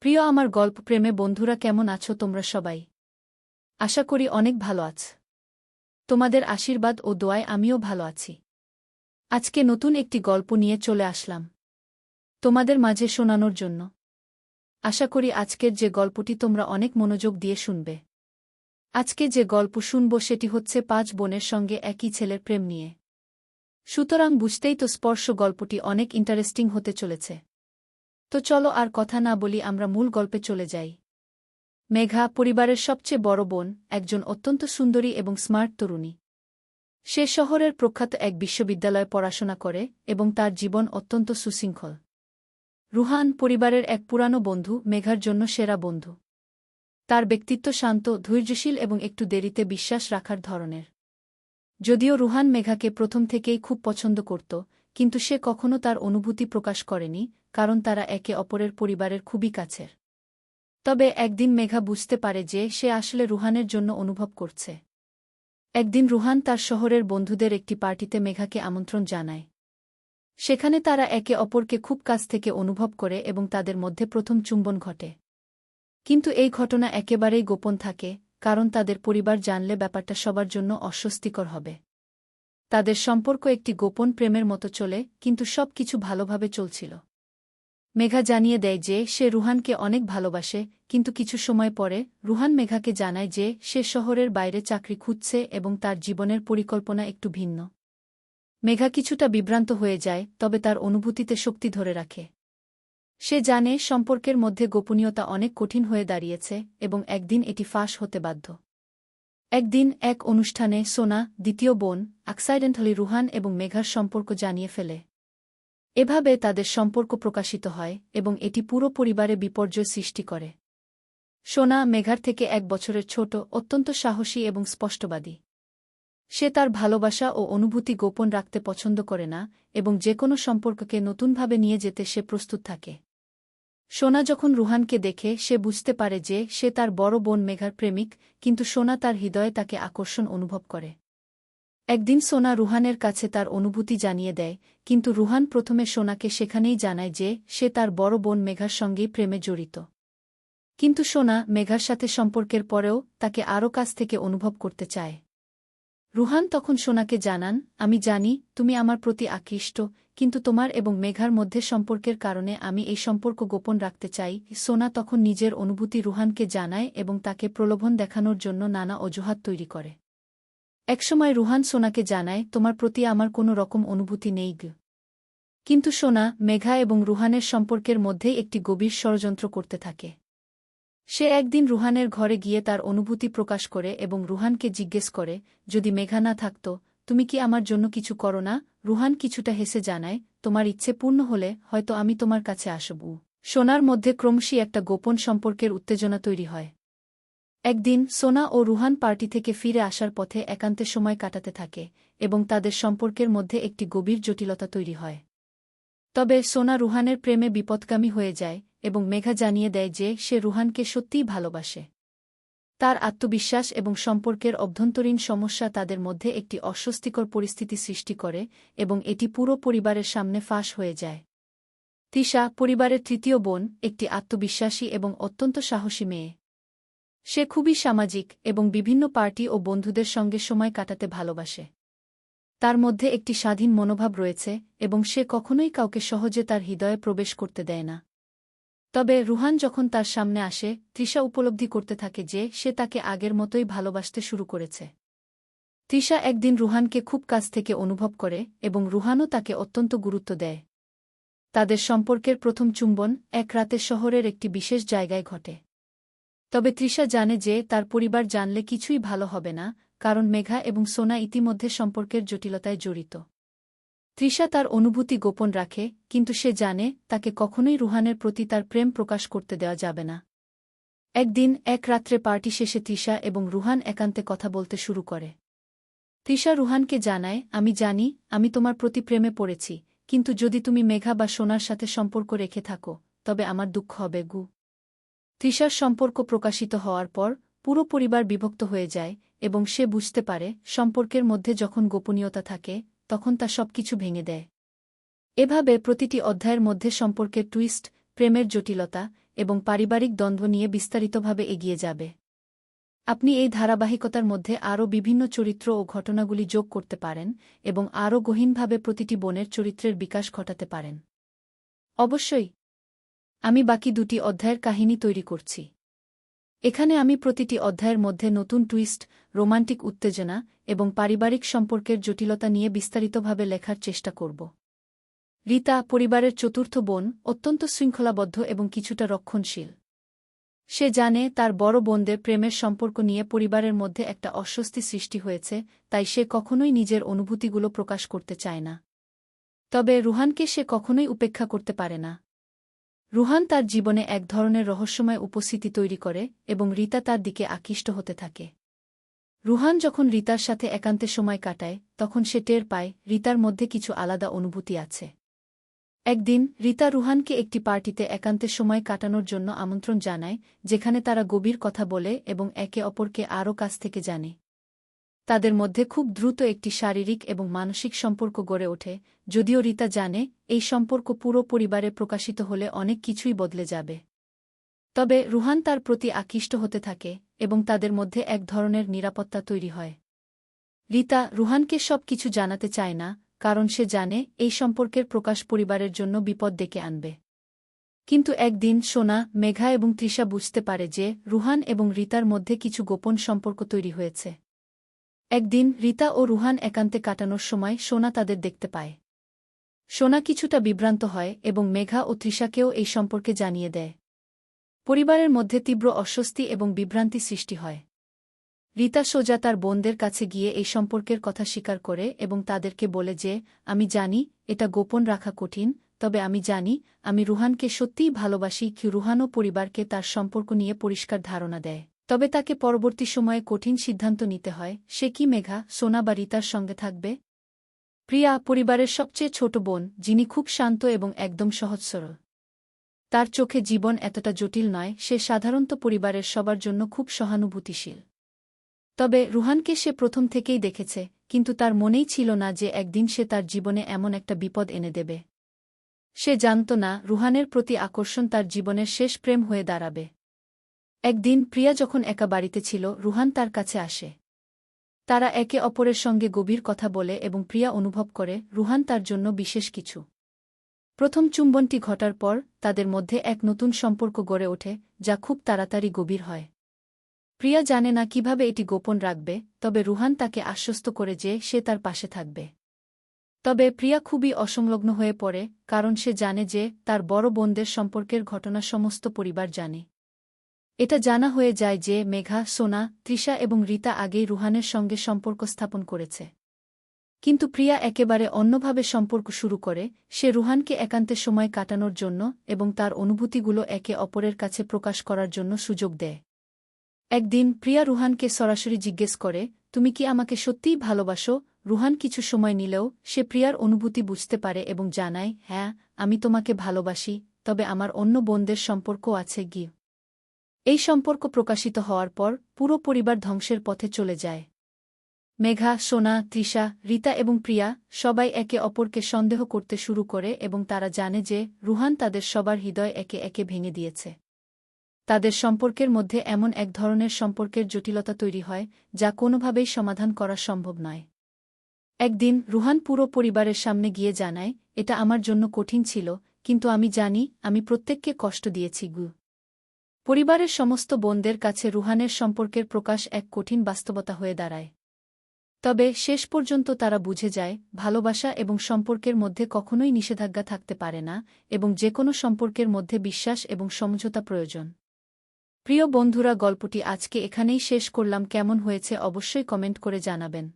প্রিয় আমার গল্প প্রেমে বন্ধুরা কেমন আছো তোমরা সবাই? আশা করি অনেক ভালো আছ। তোমাদের আশীর্বাদ ও দোয়ায় আমিও ভালো আছি। আজকে নতুন একটি গল্প নিয়ে চলে আসলাম। তোমাদের মাঝে শোনানোর জন্য। আশা করি আজকের যে গল্পটি তোমরা অনেক মনোযোগ দিয়ে শুনবে। আজকে যে গল্প শুনব সেটি হচ্ছে পাঁচ বোনের সঙ্গে একই ছেলের প্রেম নিয়ে। সুতরাং বুঝতেই তো স্পর্শ গল্পটি অনেক ইন্টারেস্টিং হতে চলেছে। তো চলো আর কথা না বলি আমরা মূল গল্পে চলে যাই। মেঘা, পরিবারের সবচেয়ে বড় বোন, একজন অত্যন্ত সুন্দরী এবং স্মার্ট তরুণী। সে শহরের প্রখ্যাত এক বিশ্ববিদ্যালয়ে পড়াশোনা করে এবং তার জীবন অত্যন্ত সুশৃঙ্খল। রুহান, পরিবারের এক পুরানো বন্ধু, মেঘার জন্য সেরা বন্ধু। তার ব্যক্তিত্ব শান্ত, ধৈর্যশীল এবং একটু দেরিতে বিশ্বাস রাখার ধরনের। যদিও রুহান মেঘাকে প্রথম থেকেই খুব পছন্দ করত, কিন্তু সে কখনো তার অনুভূতি প্রকাশ করেনি কারণ তারা একে অপরের পরিবারের খুবই কাছের। তবে একদিন মেঘা বুঝতে পারে যে সে আসলে রুহানের জন্য অনুভব করছে। একদিন রুহান তার শহরের বন্ধুদের একটি পার্টিতে মেঘাকে আমন্ত্রণ জানায়। সেখানে তারা একে অপরকে খুব কাছ থেকে অনুভব করে এবং তাদের মধ্যে প্রথম চুম্বন ঘটে। কিন্তু এই ঘটনা একেবারেই গোপন থাকে, কারণ তাদের পরিবার জানলে ব্যাপারটা সবার জন্য অস্বস্তিকর হবে। তাদের সম্পর্ক একটি গোপন প্রেমের মতো চলে, কিন্তু সব কিছু ভালোভাবে চলছিল। মেঘা জানিয়ে দেয় যে সে রুহানকে অনেক ভালোবাসে, কিন্তু কিছু সময় পরে রুহান মেঘাকে জানায় যে সে শহরের বাইরে চাকরি খুঁজছে এবং তার জীবনের পরিকল্পনা একটু ভিন্ন। মেঘা কিছুটা বিভ্রান্ত হয়ে যায়, তবে তার অনুভূতিতে শক্তি ধরে রাখে। সে জানে সম্পর্কের মধ্যে গোপনীয়তা অনেক কঠিন হয়ে দাঁড়িয়েছে এবং একদিন এটি ফাঁস হতে বাধ্য। একদিন এক অনুষ্ঠানে সোনা, দ্বিতীয় বোন অ্যাক্সাইডেন্টালি রুহান এবং মেঘার সম্পর্ক জানিয়ে ফেলে। এভাবে তাদের সম্পর্ক প্রকাশিত হয় এবং এটি পুরো পরিবারে বিপর্যয় সৃষ্টি করে। সোনা মেঘার থেকে এক বছরের ছোট, অত্যন্ত সাহসী এবং স্পষ্টবাদী। সে তার ভালোবাসা ও অনুভূতি গোপন রাখতে পছন্দ করে না এবং যে কোনো সম্পর্ককে নতুনভাবে নিয়ে যেতে সে প্রস্তুত থাকে। সোনা যখন রুহানকে দেখে, সে বুঝতে পারে যে সে তার বড় বোন মেঘার প্রেমিক, কিন্তু সোনা তার হৃদয়ে তাকে আকর্ষণ অনুভব করে। একদিন সোনা রুহানের কাছে তার অনুভূতি জানিয়ে দেয়, কিন্তু রুহান প্রথমে সোনাকে সেখানেই জানায় যে সে তার বড় বোন মেঘার সঙ্গেই প্রেমে জড়িত। কিন্তু সোনা মেঘার সাথে সম্পর্কের পরেও তাকে আরও কাছ থেকে অনুভব করতে চায়। রুহান তখন সোনাকে জানান, আমি জানি তুমি আমার প্রতি আকৃষ্ট, কিন্তু তোমার এবং মেঘার মধ্যে সম্পর্কের কারণে আমি এই সম্পর্ক গোপন রাখতে চাই। সোনা তখন নিজের অনুভূতি রুহানকে জানায় এবং তাকে প্রলোভন দেখানোর জন্য নানা অজুহাত তৈরি করে। একসময় রুহান সোনাকে জানায়, তোমার প্রতি আমার কোনো রকম অনুভূতি নেই গ। কিন্তু সোনা, মেঘা এবং রুহানের সম্পর্কের মধ্যেই একটি গভীর ষড়যন্ত্র করতে থাকে। সে একদিন রুহানের ঘরে গিয়ে তার অনুভূতি প্রকাশ করে এবং রুহানকে জিজ্ঞেস করে, যদি মেঘা না থাকত, তুমি কি আমার জন্য কিছু করো না? রুহান কিছুটা হেসে জানায়, তোমার ইচ্ছে পূর্ণ হলে হয়তো আমি তোমার কাছে আসব। সোনার মধ্যে ক্রমশই একটা গোপন সম্পর্কের উত্তেজনা তৈরি হয়। একদিন সোনা ও রুহান পার্টি থেকে ফিরে আসার পথে একান্তে সময় কাটাতে থাকে এবং তাদের সম্পর্কের মধ্যে একটি গভীর জটিলতা তৈরি হয়। তবে সোনা রুহানের প্রেমে বিপদগামী হয়ে যায় এবং মেঘা জানিয়ে দেয় যে সে রুহানকে সত্যিই ভালোবাসে। তার আত্মবিশ্বাস এবং সম্পর্কের অভ্যন্তরীণ সমস্যা তাদের মধ্যে একটি অস্বস্তিকর পরিস্থিতি সৃষ্টি করে এবং এটি পুরো পরিবারের সামনে ফাঁস হয়ে যায়। তিশা, পরিবারের তৃতীয় বোন, একটি আত্মবিশ্বাসী এবং অত্যন্ত সাহসী মেয়ে। সে খুবই সামাজিক এবং বিভিন্ন পার্টি ও বন্ধুদের সঙ্গে সময় কাটাতে ভালোবাসে। তার মধ্যে একটি স্বাধীন মনোভাব রয়েছে এবং সে কখনোই কাউকে সহজে তার হৃদয়ে প্রবেশ করতে দেয় না। তবে রুহান যখন তার সামনে আসে, তৃষা উপলব্ধি করতে থাকে যে সে তাকে আগের মতোই ভালোবাসতে শুরু করেছে। তৃষা একদিন রুহানকে খুব কাছ থেকে অনুভব করে এবং রুহানও তাকে অত্যন্ত গুরুত্ব দেয়। তাদের সম্পর্কের প্রথম চুম্বন এক রাতে শহরের একটি বিশেষ জায়গায় ঘটে। তবে তৃষা জানে যে তার পরিবার জানলে কিছুই ভালো হবে না, কারণ মেঘা এবং সোনা ইতিমধ্যে সম্পর্কের জটিলতায় জড়িত। তৃষা তার অনুভূতি গোপন রাখে, কিন্তু সে জানে তাকে কখনোই রুহানের প্রতি তার প্রেম প্রকাশ করতে দেওয়া যাবে না। একদিন, এক রাত্রে পার্টি শেষে তৃষা এবং রুহান একান্তে কথা বলতে শুরু করে। তৃষা রুহানকে জানায়, আমি জানি, আমি তোমার প্রতি প্রেমে পড়েছি, কিন্তু যদি তুমি মেঘা বা সোনার সাথে সম্পর্ক রেখে থাকো, তবে আমার দুঃখ হবে গু। তৃষার সম্পর্ক প্রকাশিত হওয়ার পর পুরো পরিবার বিভক্ত হয়ে যায় এবং সে বুঝতে পারে সম্পর্কের মধ্যে যখন গোপনীয়তা থাকে, তখন তা সবকিছু ভেঙে দেয়। এভাবে প্রতিটি অধ্যায়ের মধ্যে সম্পর্কের টুইস্ট, প্রেমের জটিলতা এবং পারিবারিক দ্বন্দ্ব নিয়ে বিস্তারিতভাবে এগিয়ে যাবে। আপনি এই ধারাবাহিকতার মধ্যে আরও বিভিন্ন চরিত্র ও ঘটনাগুলি যোগ করতে পারেন এবং আরও গহীনভাবে প্রতিটি বোনের চরিত্রের বিকাশ ঘটাতে পারেন। অবশ্যই আমি বাকি দুটি অধ্যায়ের কাহিনী তৈরি করছি। এখানে আমি প্রতিটি অধ্যায়ের মধ্যে নতুন টুইস্ট, রোমান্টিক উত্তেজনা এবং পারিবারিক সম্পর্কের জটিলতা নিয়ে বিস্তারিতভাবে লেখার চেষ্টা করব। রীতা, পরিবারের চতুর্থ বোন, অত্যন্ত শৃঙ্খলাবদ্ধ এবং কিছুটা রক্ষণশীল। সে জানে তার বড় বোনদের প্রেমের সম্পর্ক নিয়ে পরিবারের মধ্যে একটা অস্বস্তি সৃষ্টি হয়েছে, তাই সে কখনোই নিজের অনুভূতিগুলো প্রকাশ করতে চায় না। তবে রুহানকে সে কখনোই উপেক্ষা করতে পারে না। রুহান তার জীবনে এক ধরনের রহস্যময় উপস্থিতি তৈরি করে এবং রীতা তার দিকে আকৃষ্ট হতে থাকে। রুহান যখন রীতার সাথে একান্তে সময় কাটায়, তখন সে টের পায় রীতার মধ্যে কিছু আলাদা অনুভূতি আছে। একদিন, রীতা রুহানকে একটি পার্টিতে একান্তে সময় কাটানোর জন্য আমন্ত্রণ জানায়, যেখানে তারা গভীর কথা বলে এবং একে অপরকে আরও কাছ থেকে জানে। তাদের মধ্যে খুব দ্রুত একটি শারীরিক এবং মানসিক সম্পর্ক গড়ে ওঠে, যদিও রীতা জানে, এই সম্পর্ক পুরো পরিবারে প্রকাশিত হলে অনেক কিছুই বদলে যাবে। তবে রুহান তার প্রতি আকৃষ্ট হতে থাকে এবং তাদের মধ্যে এক ধরনের নিরাপত্তা তৈরি হয়। রীতা রুহানকে সব কিছু জানাতে চায় না, কারণ সে জানে এই সম্পর্কের প্রকাশ পরিবারের জন্য বিপদ ডেকে আনবে। কিন্তু একদিন সোনা, মেঘা এবং তৃষা বুঝতে পারে যে রুহান এবং রীতার মধ্যে কিছু গোপন সম্পর্ক তৈরি হয়েছে। একদিন রীতা ও রুহান একান্তে কাটানোর সময় সোনা তাদের দেখতে পায়। সোনা কিছুটা বিভ্রান্ত হয় এবং মেঘা ও তৃষাকেও এই সম্পর্কে জানিয়ে দেয়। পরিবারের মধ্যে তীব্র অস্বস্তি এবং বিভ্রান্তি সৃষ্টি হয়। রীতা সোজা তার বোনদের কাছে গিয়ে এই সম্পর্কের কথা স্বীকার করে এবং তাদেরকে বলে যে, আমি জানি, এটা গোপন রাখা কঠিন, তবে আমি জানি, আমি রুহানকে সত্যিই ভালোবাসি, কি রুহানও পরিবারকে তার সম্পর্ক নিয়ে পরিষ্কার ধারণা দেয়। তবে তাকে পরবর্তী সময়ে কঠিন সিদ্ধান্ত নিতে হয়। সে কি মেঘা? সোনা বা রীতার সঙ্গে থাকবে? প্রিয়া পরিবারের সবচেয়ে ছোট বোন, যিনি খুব শান্ত এবং একদম সহজ সরল তার চোখে জীবন এতটা জটিল নয়, সে সাধারণত পরিবারের সবার জন্য খুব সহানুভূতিশীল। তবে রুহানকে সে প্রথম থেকেই দেখেছে, কিন্তু তার মনেই ছিল না যে একদিন সে তার জীবনে এমন একটা বিপদ এনে দেবে। সে জানত না, রুহানের প্রতি আকর্ষণ তার জীবনের শেষ প্রেম হয়ে দাঁড়াবে। একদিন প্রিয়া যখন একা বাড়িতে ছিল, রুহান তার কাছে আসে। তারা একে অপরের সঙ্গে গভীর কথা বলে এবং প্রিয়া অনুভব করে, রুহান তার জন্য বিশেষ কিছু। প্রথম চুম্বনটি ঘটার পর, তাদের মধ্যে এক নতুন সম্পর্ক গড়ে ওঠে, যা খুব তাড়াতাড়ি গভীর হয়। প্রিয়া জানে না কীভাবে এটি গোপন রাখবে, তবে রুহান তাকে আশ্বস্ত করে যে সে তার পাশে থাকবে। তবে প্রিয়া খুবই অসংলগ্ন হয়ে পড়ে, কারণ সে জানে যে তার বড় বোনদের সম্পর্কের ঘটনা সমস্ত পরিবার জানে। এটা জানা হয়ে যায় যে মেঘা, সোনা, তৃষা এবং রীতা আগেই রুহানের সঙ্গে সম্পর্ক স্থাপন করেছে। কিন্তু প্রিয়া একেবারে অন্যভাবে সম্পর্ক শুরু করে, সে রুহানকে একান্তে সময় কাটানোর জন্য এবং তার অনুভূতিগুলো একে অপরের কাছে প্রকাশ করার জন্য সুযোগ দেয়। একদিন প্রিয়া রুহানকে সরাসরি জিজ্ঞেস করে, তুমি কি আমাকে সত্যিই ভালোবাসো? রুহান কিছু সময় নিলেও সে প্রিয়ার অনুভূতি বুঝতে পারে এবং জানায় হ্যাঁ আমি তোমাকে ভালোবাসি, তবে আমার অন্য বোনদের সম্পর্ক আছে গি এই সম্পর্ক প্রকাশিত হওয়ার পর পুরো পরিবার ধ্বংসের পথে চলে যায়। মেঘা, সোনা, তৃষা, রীতা এবং প্রিয়া সবাই একে অপরকে সন্দেহ করতে শুরু করে এবং তারা জানে যে রুহান তাদের সবার হৃদয় একে একে ভেঙে দিয়েছে। তাদের সম্পর্কের মধ্যে এমন এক ধরনের সম্পর্কের জটিলতা তৈরি হয় যা কোনোভাবেই সমাধান করা সম্ভব নয়। একদিন রুহান পুরো পরিবারের সামনে গিয়ে জানায়, এটা আমার জন্য কঠিন ছিল, কিন্তু আমি জানি, আমি প্রত্যেককে কষ্ট দিয়েছি, গু। পরিবারের সমস্ত বোনদের কাছে রুহানের সম্পর্কের প্রকাশ এক কঠিন বাস্তবতা হয়ে দাঁড়ায়। তবে শেষ পর্যন্ত তারা বুঝে যায়, ভালোবাসা এবং সম্পর্কের মধ্যে কখনোই নিষেধাজ্ঞা থাকতে পারে না এবং যে কোনো সম্পর্কের মধ্যে বিশ্বাস এবং সমঝোতা প্রয়োজন। প্রিয় বন্ধুরা, গল্পটি আজকে এখানেই শেষ করলাম। কেমন হয়েছে অবশ্যই কমেন্ট করে জানাবেন।